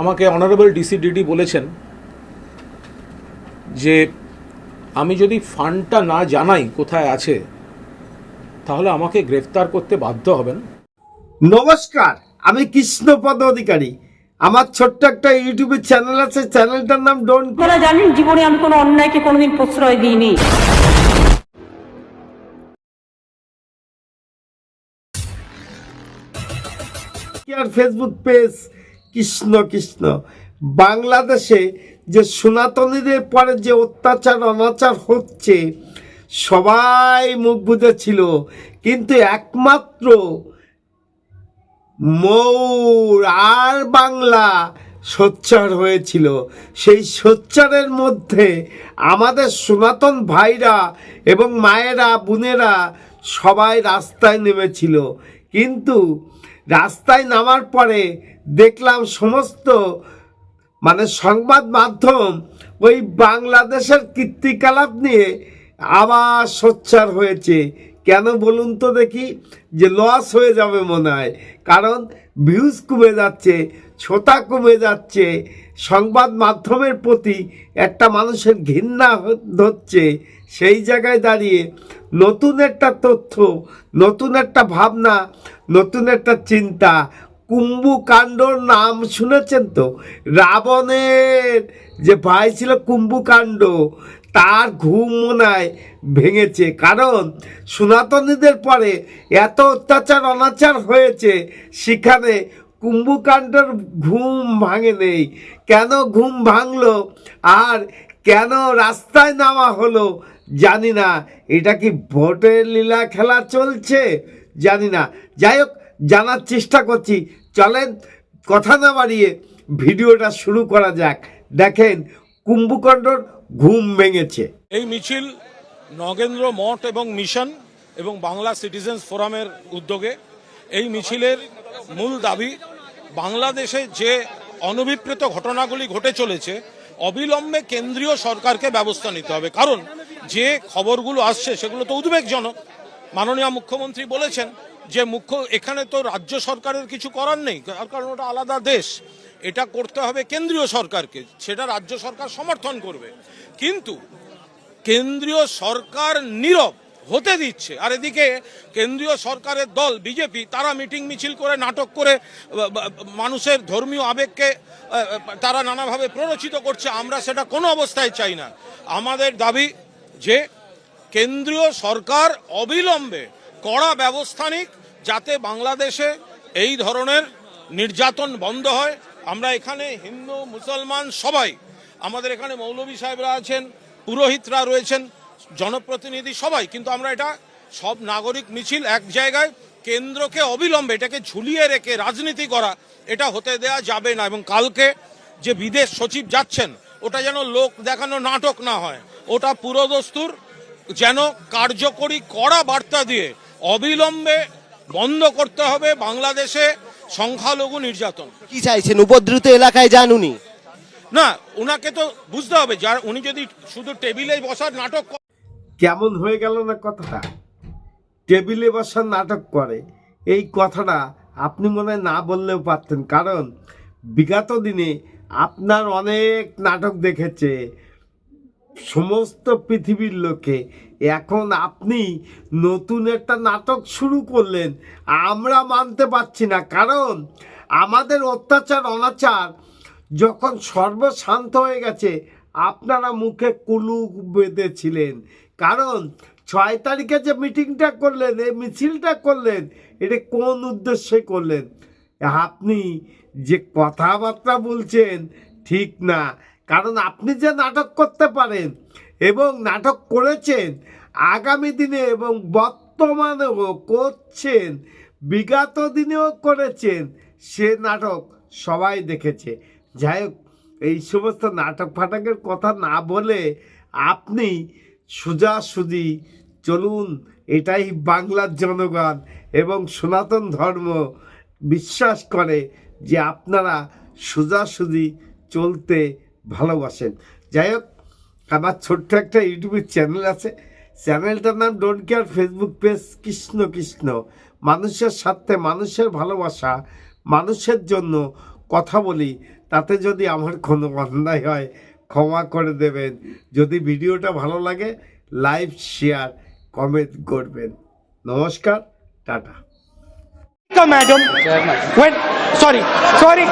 আমাকে অনারেবল ডিসিডিডি বলেছেন যে আমি যদি ফান্ডটা না জানাই কোথায় আছে তাহলে আমাকে গ্রেফতার করতে বাধ্য হবেন। নমস্কার আমি কৃষ্ণপদ অধিকারী। আমার ছোট্ট একটা ইউটিউবের চ্যানেল আছে চ্যানেলটার নাম ডোন আপনারা জানেন জীবনে আমি কোনো অন্যায়কে কোনোদিন প্রশ্রয় দিইনি। Care Facebook page Krishna Krishna. বাংলাদেশে যে সনাতনীদের পরে যে অত্যাচার, অনাচার হচ্ছে, সবাই মুখ বুঝেছিল কিন্তু একমাত্র মৌর আর বাংলা সোচ্চার হয়েছিল। সেই সোচ্চারের মধ্যে আমাদের সনাতন ভাইরা এবং মায়েরা, বোনেরা সবাই রাস্তায় নেমেছিল। কিন্তু রাস্তায় নামার পরে দেখলাম সমস্ত মানে সংবাদ মাধ্যম ওই বাংলাদেশের কীর্তিকলাপ নিয়ে আবার সোচ্চার হয়েছে। কেন বলুন তো দেখি, যে লস হয়ে যাবে মনে হয়। কারণ ভিউজ কমে যাচ্ছে ছোটা কমে যাচ্ছে, সংবাদ মাধ্যমের প্রতি একটা মানুষের ঘৃণা ধরছে। সেই জায়গায় দাঁড়িয়ে নতুন একটা তথ্য, নতুন একটা ভাবনা, নতুন একটা চিন্তা কুম্ভকাণ্ডর নাম শুনেছেন তো? রাবণের যে ভাই ছিল কুম্ভকাণ্ড, তার ঘুম মনায় ভেঙেছে। কারণ সনাতনীদের পরে এত অত্যাচার, অনাচার হয়েছে, সেখানে কুম্ভকাণ্ডর ঘুম ভাঙে নেই। কেন ঘুম ভাঙলো আর কেন রাস্তায় নামা হলো জানি না। এটা কি ভোটের লীলা খেলা চলছে? জানি না। যাই হোক জানার চেষ্টা করছি। চলেন, কথা না বাড়িয়ে ভিডিওটা শুরু করা যাক। দেখেন কুম্ভকাণ্ডর ঘুম ভেঙেছে। এই মিছিল নগেন্দ্র মঠ এবং মিশন এবং বাংলা সিটিজেন্স ফোরামের উদ্যোগে এই মিছিলের মূল দাবি, বাংলাদেশে যে অনভিপ্রেত ঘটনাগুলি ঘটে চলেছে, অবিলম্বে কেন্দ্রীয় সরকারকে ব্যবস্থা নিতে হবে। কারণ, যে খবরগুলো আসছে সেগুলো তো উদ্বেগজনক। মাননীয় মুখ্যমন্ত্রী বলেছেন যে মুখ্য, এখানে তো রাজ্য সরকারের কিছু করার নেই কারণ ওটা আলাদা দেশ। এটা করতে হবে কেন্দ্রীয় সরকারকে, সেটা রাজ্য সরকার সমর্থন করবে। কিন্তু কেন্দ্রীয় সরকার নীরব হতে দিচ্ছে। আর এদিকে কেন্দ্রীয় সরকারের দল, বিজেপি, তারা মিটিং মিছিল করে, নাটক করে মানুষের ধর্মীয় আবেগকে তারা নানাভাবে প্ররোচিত করছে। আমরা সেটা কোনো অবস্থায় চাই না। আমাদের দাবি যে কেন্দ্রীয় সরকার অবিলম্বে কড়া ব্যবস্থা নিক যাতে বাংলাদেশে এই ধরনের নির্যাতন বন্ধ হয়। আমরা এখানে হিন্দু, মুসলমান সবাই, আমাদের এখানে মৌলভী সাহেবরা আছেন, পুরোহিতরা রয়েছেন, জনপ্রতিনিধি সবাই, কিন্তু আমরা এটা সব নাগরিক মিছিল এক জায়গায় কেন্দ্রকে অবিলম্বে এটাকে ঝুলিয়ে রেখে রাজনীতি করা, এটা হতে দেয়া যাবে না এবং কালকে যে বিদেশ সচিব যাচ্ছেন, ওটা যেন লোক দেখানো নাটক না হয়, ওটা পুরোদস্তুর যেন কার্যকরী কড়া বার্তা দিয়ে অবিলম্বে বন্ধ করতে হবে বাংলাদেশে সংখ্যালঘু নির্যাতন। কি চাইছেন? উপদ্রুত এলাকায় যান উনি। না ওনাকে তো বুঝতে হবে যার উনি যদি শুধু টেবিলে বসার নাটক করেন, কেমন হয়ে গেল না কথাটা? টেবিলে বসার নাটক করে। এই কথাটা আপনি মনে হয় না বললেও পারতেন কারণ বিগত দিনে আপনার অনেক নাটক দেখেছে। সমস্ত পৃথিবীর লোকে। এখন আপনি নতুন একটা নাটক শুরু করলেন, আমরা মানতে পারছি না। কারণ আমাদের অত্যাচার, অনাচার যখন সর্বশান্ত হয়ে গেছে, আপনারা মুখে কুলুক বেঁধেছিলেন। কারণ ছয় তারিখে যে মিটিংটা করলেন, এই মিছিলটা করলেন, এটা কোন উদ্দেশ্যে করলেন? আপনি যে কথাবার্তা বলছেন, ঠিক না। কারণ আপনি যে নাটক করতে পারেন এবং নাটক করেছেন, আগামী দিনে এবং বর্তমানেও করছেন, বিগত দিনেও করেছেন, সে নাটক সবাই দেখেছে। যাই হোক, এই সমস্ত নাটক ফাটকের কথা না বলে আপনি সুজা সোজাসুজি চলুন, এটাই বাংলার জনগণ এবং সনাতন ধর্ম বিশ্বাস করে যে আপনারা সোজাসুজি চলতে ভালোবাসেন যাই হোক আমার ছোট্ট একটা ইউটিউবের চ্যানেল আছে। চ্যানেলটার নাম don't care Facebook page Krishna Krishna. মানুষের স্বার্থে মানুষের ভালোবাসা মানুষের জন্য কথা বলি তাতে যদি আমার কোনো অন্যায় হয় ক্ষমা করে দেবেন। যদি ভিডিওটা ভালো লাগে লাইভ শেয়ার কমেন্ট করবেন। নমস্কার টাটা। Madam sorry sorry